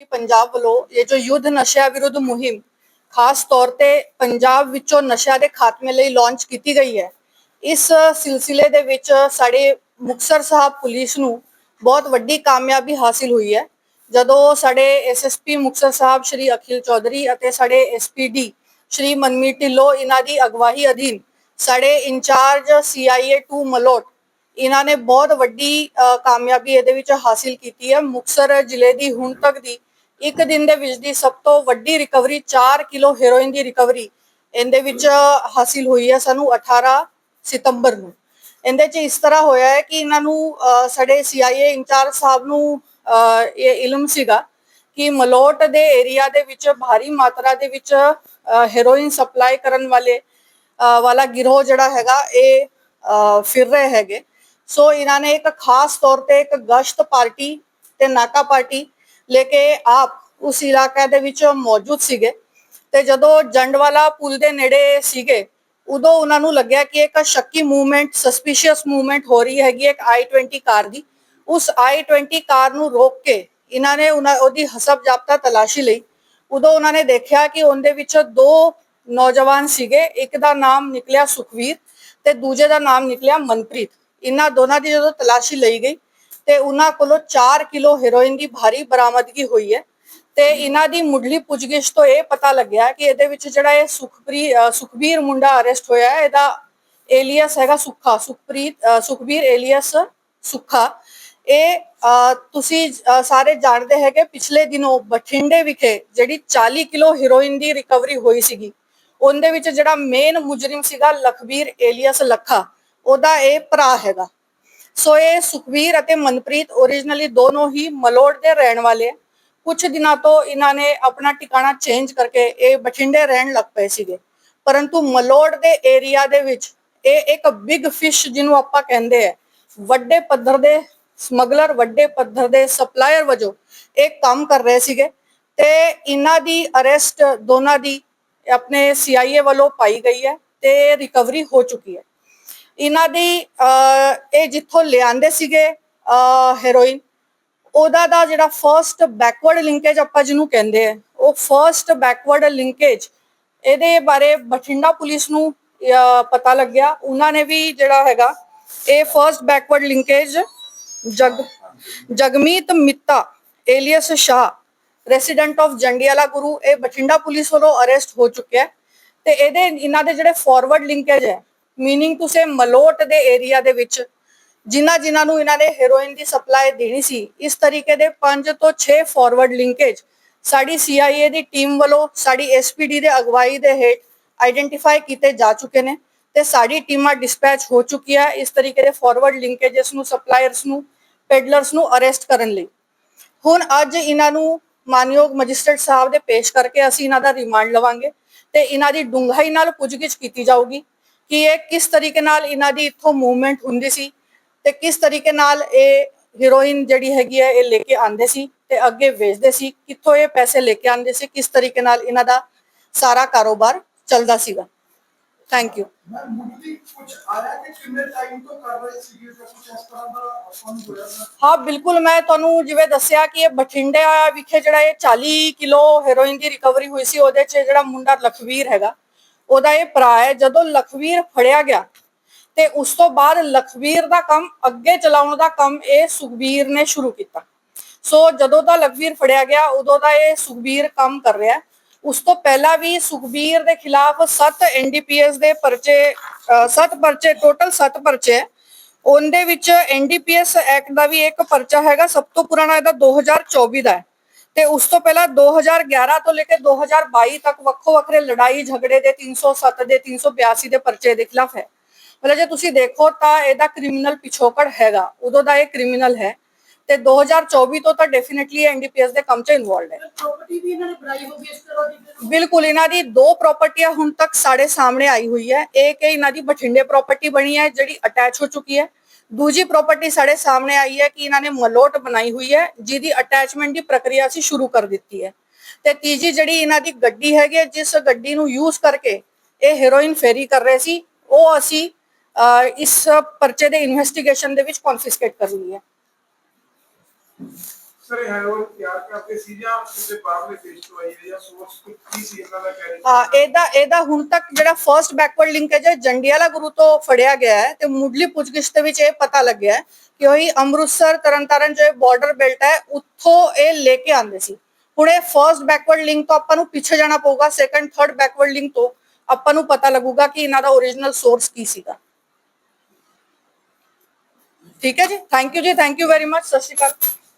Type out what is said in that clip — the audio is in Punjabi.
ਕਿ ਪੰਜਾਬ ਵੱਲੋਂ ਇਹ ਜੋ ਯੁੱਧ ਨਸ਼ਿਆਂ ਵਿਰੁੱਧ ਮੁਹਿੰਮ, ਖਾਸ ਤੌਰ ਤੇ ਪੰਜਾਬ ਵਿੱਚੋਂ ਨਸ਼ਿਆਂ ਦੇ ਖਾਤਮੇ ਲਈ ਲਾਂਚ ਕੀਤੀ ਗਈ ਹੈ, ਇਸ ਸਿਲਸਿਲੇ ਦੇ ਵਿੱਚ ਸਾਡੇ ਮੁਕਤਸਰ ਸਾਹਿਬ ਪੁਲਿਸ ਨੂੰ ਬਹੁਤ ਵੱਡੀ ਕਾਮਯਾਬੀ ਹਾਸਿਲ ਹੋਈ ਹੈ। ਜਦੋਂ ਸਾਡੇ ਐਸਐਸਪੀ ਮੁਕਤਸਰ ਸਾਹਿਬ ਸ਼੍ਰੀ ਅਖਿਲ ਚੌਧਰੀ ਅਤੇ ਸਾਡੇ ਐਸਪੀਡੀ ਸ਼੍ਰੀ ਮਨਮੀ ਢਿੱਲੋਂ ਇਹਨਾਂ ਦੀ ਅਗਵਾਈ ਅਧੀਨ ਸਾਡੇ ਇੰਚਾਰਜ ਸੀਆਈਏ 2 ਮਲੋਟ ਇਹਨਾਂ ਨੇ ਬਹੁਤ ਵੱਡੀ ਕਾਮਯਾਬੀ ਇਹਦੇ ਵਿੱਚ ਹਾਸਿਲ ਕੀਤੀ ਹੈ। ਮੁਕਤਸਰ ਜ਼ਿਲ੍ਹੇ ਦੀ ਹੁਣ ਤੱਕ ਦੀ ਇੱਕ ਦਿਨ ਦੇ ਵਿੱਚ ਦੀ ਸਭ ਤੋਂ ਵੱਡੀ ਰਿਕਵਰੀ 4 ਕਿਲੋ ਹੈਰੋਇਨ ਦੀ ਰਿਕਵਰੀ ਇਹਦੇ ਵਿੱਚ ਹਾਸਿਲ ਹੋਈ ਹੈ ਸਾਨੂੰ 18 ਸਤੰਬਰ ਨੂੰ। ਇਹਦੇ 'ਚ ਇਸ ਤਰ੍ਹਾਂ ਹੋਇਆ ਹੈ ਕਿ ਇਹਨਾਂ ਨੂੰ ਸਾਡੇ ਸੀਆਈਏ ਇੰਚਾਰਜ ਸਾਹਿਬ ਨੂੰ ਇਹ ਇਲਮ ਸੀਗਾ ਕਿ ਮਲੋਟ ਦੇ ਏਰੀਆ ਦੇ ਵਿੱਚ ਭਾਰੀ ਮਾਤਰਾ ਦੇ ਵਿੱਚ ਅ, ਹੈਰੋਇਨ ਸਪਲਾਈ ਕਰਨ ਵਾਲੇ ਵਾਲਾ ਗਿਰੋਹ ਜਿਹੜਾ ਹੈਗਾ ਇਹ ਫਿਰ ਰਹੇ ਹੈਗੇ। ਸੋ ਇਹਨਾਂ ਨੇ ਇੱਕ ਖਾਸ ਤੌਰ ਤੇ ਇੱਕ ਗਸ਼ਤ ਪਾਰਟੀ ਤੇ ਨਾਕਾ ਪਾਰਟੀ ਲੈ ਕੇ ਆਪ ਉਸ ਇਲਾਕੇ ਦੇ ਵਿੱਚ ਮੌਜੂਦ ਸੀਗੇ ਤੇ ਜਦੋਂ ਜੰਡਵਾਲਾ ਪੁਲ ਦੇ ਨੇੜੇ ਸੀਗੇ, ਉਦੋਂ ਉਹਨਾਂ ਨੂੰ ਲੱਗਿਆ ਕਿ ਇੱਕ ਸ਼ੱਕੀ ਮੂਵਮੈਂਟ ਸਸਪੀਸ਼ੀਅਸ ਮੂਵਮੈਂਟ ਹੋ ਰਹੀ ਹੈਗੀ ਇੱਕ i20 ਕਾਰ ਦੀ। ਉਸ i20 ਕਾਰ ਨੂੰ ਰੋਕ ਕੇ ਇਹਨਾਂ ਨੇ ਉਹਨਾਂ ਉਹਦੀ ਹਸਬ ਜਾਬਤਾ ਤਲਾਸ਼ੀ ਲਈ। ਉਦੋਂ ਉਹਨਾਂ ਨੇ ਦੇਖਿਆ ਕਿ ਉਹਦੇ ਵਿੱਚ ਦੋ ਨੌਜਵਾਨ ਸੀਗੇ, ਇੱਕ ਦਾ ਨਾਮ ਨਿਕਲਿਆ ਸੁਖਵੀਰ ਤੇ ਦੂਜੇ ਦਾ ਨਾਮ ਨਿਕਲਿਆ ਮਨਪ੍ਰੀਤ। ਇਹਨਾਂ ਦੋਨਾਂ ਦੀ ਜਦੋਂ ਤਲਾਸ਼ੀ ਲਈ ਗਈ ਤੇ ਉਹਨਾਂ ਕੋਲੋਂ 4 ਕਿਲੋ ਹੈਰੋਇਨ ਦੀ ਭਾਰੀ ਬਰਾਮਦਗੀ ਹੋਈ ਹੈ। ਤੇ ਇਹਨਾਂ ਦੀ ਮੁੱਢਲੀ ਪੁੱਛਗਿੱਛ ਤੋਂ ਇਹ ਪਤਾ ਲੱਗਿਆ ਕਿ ਇਹਦੇ ਵਿੱਚ ਜਿਹੜਾ ਇਹ ਸੁਖਪ੍ਰੀ ਸੁਖਬੀਰ ਮੁੰਡਾ ਅਰੈਸਟ ਹੋਇਆ ਹੈ, ਇਹਦਾ ਏਲੀਅਸ ਹੈਗਾ ਸੁੱਖਾ, ਸੁਖਪ੍ਰੀਤ ਸੁਖਬੀਰ ਏਲੀਅਸ ਸੁੱਖਾ। ਇਹ ਤੁਸੀਂ ਸਾਰੇ ਜਾਣਦੇ ਹੈਗੇ ਪਿਛਲੇ ਦਿਨੋਂ ਬਠਿੰਡੇ ਵਿਖੇ ਜਿਹੜੀ 40 ਕਿਲੋ ਹੀਰੋਇਨ ਦੀ ਰਿਕਵਰੀ ਹੋਈ ਸੀਗੀ। ਉਹਦੇ ਵਿੱਚ ਜਿਹੜਾ ਮੇਨ ਮੁਜਰਮ ਸੀਗਾ ਲਖਬੀਰ ਏਲੀਅਸ ਲੱਖਾ, ਉਹਦਾ ਇਹ ਭਰਾ ਹੈਗਾ। ਸੋ ਇਹ ਸੁਖਵੀਰ ਅਤੇ ਮਨਪ੍ਰੀਤ originally ਦੋਨੋਂ ਹੀ ਮਲੋੜ ਦੇ ਰਹਿਣ ਵਾਲੇ ਹੈ ਕੁਝ ਦਿਨਾਂ ਤੋਂ ਇਹਨਾਂ ਨੇ ਆਪਣਾ ਟਿਕਾਣਾ ਚੇਂਜ ਕਰਕੇ ਇਹ ਬਠਿੰਡੇ ਰਹਿਣ ਲੱਗ ਪਏ ਸੀਗੇ। ਪਰੰਤੂ ਮਲੋੜ ਦੇ ਏਰੀਆ ਦੇ ਵਿੱਚ ਇਹ ਇੱਕ ਬਿਗ ਫਿਸ਼ ਜਿਹਨੂੰ ਆਪਾਂ ਕਹਿੰਦੇ ਆ, ਵੱਡੇ ਪੱਧਰ ਦੇ ਸਮਗਲਰ ਵੱਡੇ ਪੱਧਰ ਦੇ ਸਪਲਾਇਰ ਵਜੋਂ ਇਹ ਕੰਮ ਕਰ ਰਹੇ ਸੀਗੇ ਤੇ ਇਹਨਾਂ ਦੀ ਅਰੈਸਟ ਦੋਨਾਂ ਦੀ ਆਪਣੇ ਸੀਆਈਏ ਵੱਲੋਂ ਪਾਈ ਗਈ ਹੈ ਤੇ ਰਿਕਵਰੀ ਹੋ ਚੁੱਕੀ ਹੈ। ਇਹਨਾਂ ਦੀ ਇਹ ਜਿੱਥੋਂ ਲਿਆਂਦੇ ਸੀਗੇ ਹੈਰੋਇਨ ਉਹਦਾ ਦਾ ਜਿਹੜਾ ਫਰਸਟ ਬੈਕਵਰਡ ਲਿੰਕੇਜ ਆਪਾਂ ਜਿਹਨੂੰ ਕਹਿੰਦੇ ਆ, ਉਹ ਫਰਸਟ ਬੈਕਵਰਡ ਲਿੰਕੇਜ ਇਹਦੇ ਬਾਰੇ ਬਠਿੰਡਾ ਪੁਲਿਸ ਨੂੰ ਪਤਾ ਲੱਗਿਆ। ਉਹਨਾਂ ਨੇ ਵੀ ਜਿਹੜਾ ਹੈਗਾ, ਇਹ first backward linkage Jag, Jagmeet Mitta alias Shah resident of Jandiala Guru, ਇਹ ਬਠਿੰਡਾ ਪੁਲਿਸ ਵੱਲੋਂ ਅਰੈਸਟ ਹੋ ਚੁੱਕਿਆ ਹੈ। ਤੇ ਇਹਦੇ, ਇਹਨਾਂ ਦੇ ਜਿਹੜੇ ਫਾਰਵਰਡ ਲਿੰਕੇਜ ਹੈ ਮੀਨਿੰਗ ਟੂ ਮਲੋਟ ਦੇ ਏਰੀਆ ਦੇ ਵਿੱਚ ਜਿਨ੍ਹਾਂ ਜਿਨ੍ਹਾਂ ਨੂੰ ਇਹਨਾਂ ਨੇ ਹੈਰੋਇਨ ਦੀ ਸਪਲਾਈ ਦੇਣੀ ਸੀ, ਇਸ ਤਰੀਕੇ ਦੇ 5 ਤੋਂ 6 ਫਾਰਵਰਡ ਲਿੰਕੇਜ ਸਾਡੀ CIA ਦੀ ਟੀਮ ਵੱਲੋਂ, ਸਾਡੀ SPD ਦੇ ਅਗਵਾਈ ਦੇ ਹੇਠ ਆਈਡੈਂਟੀਫਾਈ ਕੀਤੇ ਜਾ ਚੁੱਕੇ ਨੇ ਤੇ ਸਾਡੀ ਟੀਮਾਂ ਡਿਸਪੈਚ ਹੋ ਚੁੱਕੀ ਹੈ ਇਸ ਤਰੀਕੇ ਦੇ ਫਾਰਵਰਡ ਲਿੰਕੇजेस ਨੂੰ ਸਪਲਾਇਰਸ ਨੂੰ ਪੈਡਲਰਸ ਨੂੰ ਅਰੈਸਟ ਕਰਨ ਲਈ। ਹੁਣ ਅੱਜ ਇਹਨਾਂ ਨੂੰ ਮਾਨਯੋਗ ਮੈਜਿਸਟਰੇਟ ਸਾਹਿਬ ਦੇ ਪੇਸ਼ ਕਰਕੇ ਅਸੀਂ ਇਹਨਾਂ ਦਾ ਰਿਮਾਂਡ ਲਵਾਂਗੇ ਤੇ ਇਹਨਾਂ ਦੀ ਡੂੰਘਾਈ ਨਾਲ ਪੁੱਛਗਿੱਛ ਕੀਤੀ ਜਾਊਗੀ। ਕਿ ਇਹ ਕਿਸ ਤਰੀਕੇ ਨਾਲ ਇਹਨਾਂ ਦੀ ਇੱਥੋਂ ਮੂਵਮੈਂਟ ਹੁੰਦੀ ਸੀ ਤੇ ਕਿਸ ਤਰੀਕੇ ਨਾਲ ਇਹ ਹੀਰੋਇਨ ਜਿਹੜੀ ਹੈਗੀ ਹੈ ਇਹ ਲੈ ਕੇ ਆਂਦੇ ਸੀ ਤੇ ਅੱਗੇ ਵੇਚਦੇ ਸੀ ਕਿੱਥੋਂ ਇਹ ਪੈਸੇ ਲੈ ਕੇ ਆਂਦੇ ਸੀ ਕਿਸ ਤਰੀਕੇ ਨਾਲ ਇਹਨਾਂ ਦਾ ਸਾਰਾ ਕਾਰੋਬਾਰ ਚੱਲਦਾ ਸੀਗਾ। ਥੈਂਕ ਯੂ ਹਾਂ ਬਿਲਕੁਲ ਮੈਂ ਤੁਹਾਨੂੰ ਜਿਵੇਂ ਦੱਸਿਆ ਕਿ ਇਹ ਬਠਿੰਡੇ ਵਿਖੇ ਜਿਹੜਾ ਇਹ 40 ਕਿਲੋ ਹੈਰੋਇਨ ਦੀ ਰਿਕਵਰੀ ਹੋਈ ਸੀ ਉਹਦੇ 'ਚ ਜਿਹੜਾ ਮੁੰਡਾ ਲਖਵੀਰ ਹੈਗਾ ਉਹਦਾ ਇਹ ਭਰਾ ਹੈ, ਜਦੋਂ ਲਖਵੀਰ ਫੜਿਆ ਗਿਆ ਤੇ ਉਸ ਤੋਂ ਬਾਅਦ ਲਖਵੀਰ ਦਾ ਕੰਮ ਅੱਗੇ ਚਲਾਉਣ ਦਾ ਕੰਮ ਇਹ ਸੁਖਬੀਰ ਨੇ ਸ਼ੁਰੂ ਕੀਤਾ। ਸੋ ਜਦੋਂ ਦਾ ਲਖਵੀਰ ਫੜਿਆ ਗਿਆ, ਉਦੋਂ ਦਾ ਇਹ ਸੁਖਬੀਰ ਕੰਮ ਕਰ ਰਿਹਾ। ਉਸ ਤੋਂ ਪਹਿਲਾਂ ਵੀ ਸੁਖਬੀਰ ਦੇ ਖਿਲਾਫ 7 ਐਨਡੀਪੀਐਸ ਦੇ ਪਰਚੇ 7 ਪਰਚੇ ਟੋਟਲ 7 ਪਰਚੇ ਹੈ। ਉਹਦੇ ਵਿੱਚ ਐਨਡੀਪੀਐਸ ਐਕਟ ਦਾ ਵੀ ਇੱਕ ਪਰਚਾ ਹੈਗਾ, ਸਭ ਤੋਂ ਪੁਰਾਣਾ ਇਹਦਾ 2024 ਦਾ ਹੈ। ਤੇ ਉਸ ਤੋਂ ਪਹਿਲਾਂ 2011 ਤੋਂ ਲੈ ਕੇ 2022 ਤੱਕ ਵੱਖੋ ਵੱਖਰੇ ਲੜਾਈ ਝਗੜੇ ਦੇ 307 ਦੇ 382 ਦੇ ਪਰਚੇ ਦੇ ਖਿਲਾਫ ਹੈ। ਮਤਲਬ ਜੇ ਤੁਸੀਂ ਦੇਖੋ ਤਾਂ ਇਹਦਾ ਕ੍ਰਿਮੀਨਲ ਪਿਛੋਕੜ ਹੈਗਾ ਉਦੋਂ ਦਾ ਇਹ ਕ੍ਰਿਮੀਨਲ ਹੈ ਤੇ 2024 ਤੋਂ ਤਾਂ ਡੈਫੀਨਿਟਲੀ ਐਨਡੀਪੀਐਸ ਦੇ ਕੰਮ 'ਚ ਇਨਵੋਲਡ ਹੈ। ਪ੍ਰਾਪਰਟੀ ਵੀ ਇਹਨਾਂ ਨੇ ਬਣਾਈ ਹੋਗੀ ਇਸ ਤਰ੍ਹਾਂ ਦੀ ਬਿਲਕੁਲ ਇਹਨਾਂ ਦੀ ਦੋ ਪ੍ਰਾਪਰਟੀਆਂ ਹੁਣ ਤੱਕ ਸਾਡੇ ਸਾਹਮਣੇ ਆਈ ਹੋਈ ਹੈ। ਇੱਕ ਇਹ ਇਹਨਾਂ ਦੀ ਬਠਿੰਡੇ ਪ੍ਰਾਪਰਟੀ ਬਣੀ ਹੈ ਜਿਹੜੀ ਅਟੈਚ ਹੋ ਚੁੱਕੀ ਹੈ। ਦੂਜੀ ਪ੍ਰਾਪਰਟੀ ਸਾਡੇ ਸਾਹਮਣੇ ਆਈ ਹੈ ਕਿ ਇਹਨਾਂ ਨੇ ਮਲੋਟ ਬਣਾਈ ਹੋਈ ਹੈ ਜਿਹਦੀ ਅਟੈਚਮੈਂਟ ਦੀ ਪ੍ਰਕਿਰਿਆ ਅਸੀਂ ਸ਼ੁਰੂ ਕਰ ਦਿੱਤੀ ਹੈ। ਤੇ ਤੀਜੀ ਜਿਹੜੀ ਇਹਨਾਂ ਦੀ ਗੱਡੀ ਹੈਗੀ ਹੈ, ਜਿਸ ਗੱਡੀ ਨੂੰ ਯੂਜ਼ ਕਰਕੇ ਇਹ ਹੈਰੋਇਨ ਫੇਰੀ ਕਰ ਰਹੇ ਸੀ ਉਹ ਅਸੀਂ ਅਹ, ਇਸ ਪਰਚੇ ਦੇ ਇਨਵੈਸਟੀਗੇਸ਼ਨ ਦੇ ਵਿੱਚ ਕਨਫਿਸਕੇਟ ਕਰ ਲਈ ਹੈ। ਸਰ ਇਹ ਹੈਰੋਇਨ ਤਿਆਰ ਕਰਦੇ ਸੀ ਜਾਂ ਕਿਸੇ ਬਾਹਰਲੇ ਦੇਸ਼ ਤੋਂ ਆਈ ਹੈ ਜਾਂ ਸੋਰਸ ਕੀ ਸੀ ਇਹਨਾਂ ਦਾ ਕਹਿ ਹਾਂ, ਇਹਦਾ ਇਹਦਾ ਹੁਣ ਤੱਕ ਜਿਹੜਾ ਫਰਸਟ ਬੈਕਵਰਡ ਲਿੰਕੇਜ ਹੈ, ਜੰਡਿਆਲਾ ਗੁਰੂ ਤੋਂ ਫੜਿਆ ਗਿਆ ਹੈ ਤੇ ਮੁੱਢਲੀ ਪੁੱਛਗਿੱਛ ਦੇ ਵਿੱਚ ਇਹ ਪਤਾ ਲੱਗਿਆ ਹੈ ਕਿ ਉਹੀ ਅੰਮ੍ਰਿਤਸਰ ਤਰਨਤਾਰਨ ਜੋ ਬਾਰਡਰ ਬੈਲਟ ਹੈ, ਉੱਥੋਂ ਇਹ ਲੈ ਕੇ ਆਂਦੇ ਸੀ। ਹੁਣ ਇਹ ਫਰਸਟ ਬੈਕਵਰਡ ਲਿੰਕ ਤੋਂ ਆਪਾਂ ਨੂੰ ਪਿੱਛੇ ਜਾਣਾ ਪਊਗਾ ਸੈਕੰਡ ਥਰਡ ਬੈਕਵਰਡ ਲਿੰਕ ਤੋਂ ਆਪਾਂ ਨੂੰ ਪਤਾ ਲੱਗੂਗਾ ਕਿ ਇਹਨਾਂ ਦਾ origignal ਸੋਰਸ ਕੀ ਸੀਗਾ। ਠੀਕ ਹੈ ਜੀ? ਥੈਂਕ ਯੂ ਜੀ ਥੈਂਕ ਯੂ ਵੈਰੀ ਮਚ ਸਤਿ ਸ਼੍ਰੀ ਅਕਾਲ।